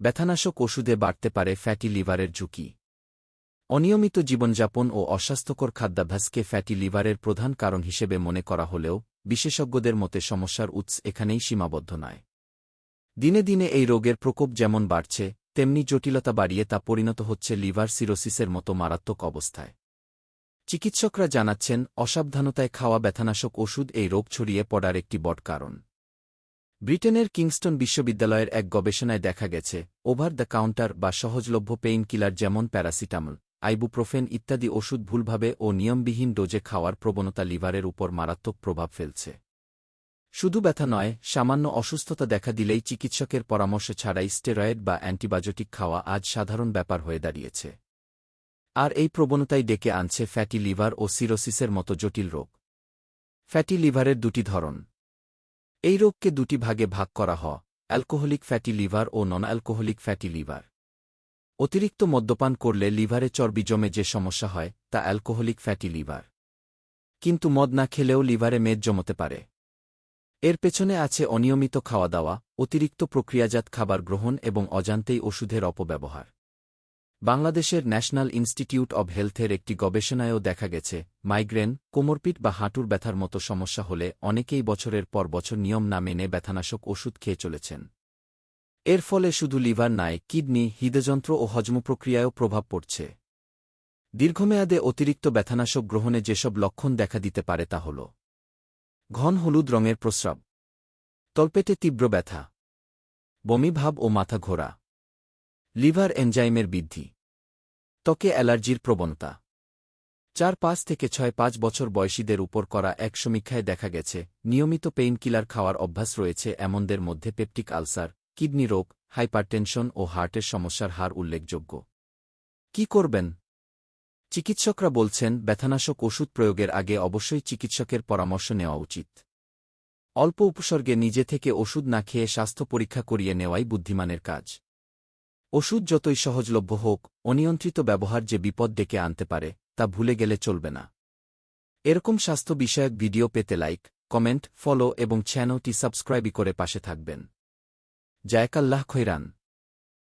ব্যথানাশক ওষুধে বাড়তে পারে ফ্যাটি লিভারের ঝুঁকি। অনিয়মিত জীবনযাপন ও অস্বাস্থ্যকর খাদ্যাভ্যাসকে ফ্যাটি লিভারের প্রধান কারণ হিসেবে মনে করা হলেও, বিশেষজ্ঞদের মতে সমস্যার উৎস এখানেই সীমাবদ্ধ নয়। দিনে দিনে এই রোগের প্রকোপ যেমন বাড়ছে, তেমনি জটিলতা বাড়িয়ে তা পরিণত হচ্ছে লিভার সিরোসিসের মতো মারাত্মক অবস্থায়। চিকিৎসকরা জানাচ্ছেন, অসাবধানতায় খাওয়া ব্যথানাশক ওষুধ এই রোগ ছড়িয়ে পড়ার একটি বড় কারণ। ব্রিটেনের কিংস্টন বিশ্ববিদ্যালয়ের এক গবেষণায় দেখা গেছে, ওভার দ্য কাউন্টার বা সহজলভ্য পেইন কিলার যেমন প্যারাসিটামল, আইবুপ্রোফেন ইত্যাদি ওষুধ ভুলভাবে ও নিয়মবিহীন ডোজে খাওয়ার প্রবণতা লিভারের উপর মারাত্মক প্রভাব ফেলছে। শুধু ব্যথা নয়, সামান্য অসুস্থতা দেখা দিলেই চিকিৎসকের পরামর্শ ছাড়াই স্টেরয়েড বা অ্যান্টিবায়োটিক খাওয়া আজ সাধারণ ব্যাপার হয়ে দাঁড়িয়েছে। আর এই প্রবণতাই ডেকে আনছে ফ্যাটি লিভার ও সিরোসিসের মতো জটিল রোগ। ফ্যাটি লিভারের দুটি ধরন। এই রোগকে দুটি ভাগে ভাগ করা হয়, অ্যালকোহলিক ফ্যাটি লিভার ও নন অ্যালকোহলিক ফ্যাটি লিভার। অতিরিক্ত মদ্যপান করলে লিভারে চর্বি জমে যে সমস্যা হয়, তা অ্যালকোহলিক ফ্যাটি লিভার। কিন্তু মদ না খেলেও লিভারে মেদ জমতে পারে। এর পেছনে আছে অনিয়মিত খাওয়া দাওয়া, অতিরিক্ত প্রক্রিয়াজাত খাবার গ্রহণ এবং অজান্তেই ওষুধের অপব্যবহার। বাংলাদেশের ন্যাশনাল ইনস্টিটিউট অব হেলথের একটি গবেষণায়ও দেখা গেছে, মাইগ্রেন, কোমরপিট বা হাঁটুর ব্যথার মতো সমস্যা হলে অনেকেই বছরের পর বছর নিয়ম না মেনে ব্যথানাশক ওষুধ খেয়ে চলেছেন। এর ফলে শুধু লিভার নয়, কিডনি, হৃদযন্ত্র ও হজম প্রক্রিয়ায়ও প্রভাব পড়ছে। দীর্ঘমেয়াদে অতিরিক্ত ব্যথানাশক গ্রহণে যেসব লক্ষণ দেখা দিতে পারে তা হল ঘন হলুদ রঙের প্রস্রাব, তলপেটে তীব্র ব্যথা বমিভাব ও মাথা ঘোরা। লিভার এনজাইমের বৃদ্ধি। ত্বকে অ্যালার্জির প্রবণতা। চার পাঁচ থেকে ছয় পাঁচ বছর বয়সীদের উপর করা এক সমীক্ষায় দেখা গেছে, নিয়মিত পেইনকিলার খাওয়ার অভ্যাস রয়েছে এমনদের মধ্যে পেপটিক আলসার, কিডনি রোগ, হাইপারটেনশন ও হার্টের সমস্যার হার উল্লেখযোগ্য। কি করবেন? চিকিৎসকরা বলছেন, ব্যথানাশক ওষুধ প্রয়োগের আগে অবশ্যই চিকিৎসকের পরামর্শ নেওয়া উচিত। অল্প উপসর্গে নিজে থেকে ওষুধ না খেয়ে স্বাস্থ্য পরীক্ষা করিয়ে নেওয়াই বুদ্ধিমানের কাজ। ওষুধ যতই সহজলভ্য হোক, অনিয়ন্ত্রিত ব্যবহার যে বিপদ ডেকে আনতে পারে, তা ভুলে গেলে চলবে না। এরকম স্বাস্থ্য বিষয়ক ভিডিও পেতে লাইক, কমেন্ট, ফলো এবং চ্যানেলটি সাবস্ক্রাইবই করে পাশে থাকবেন। জায়কাল্লাহ খৈরান।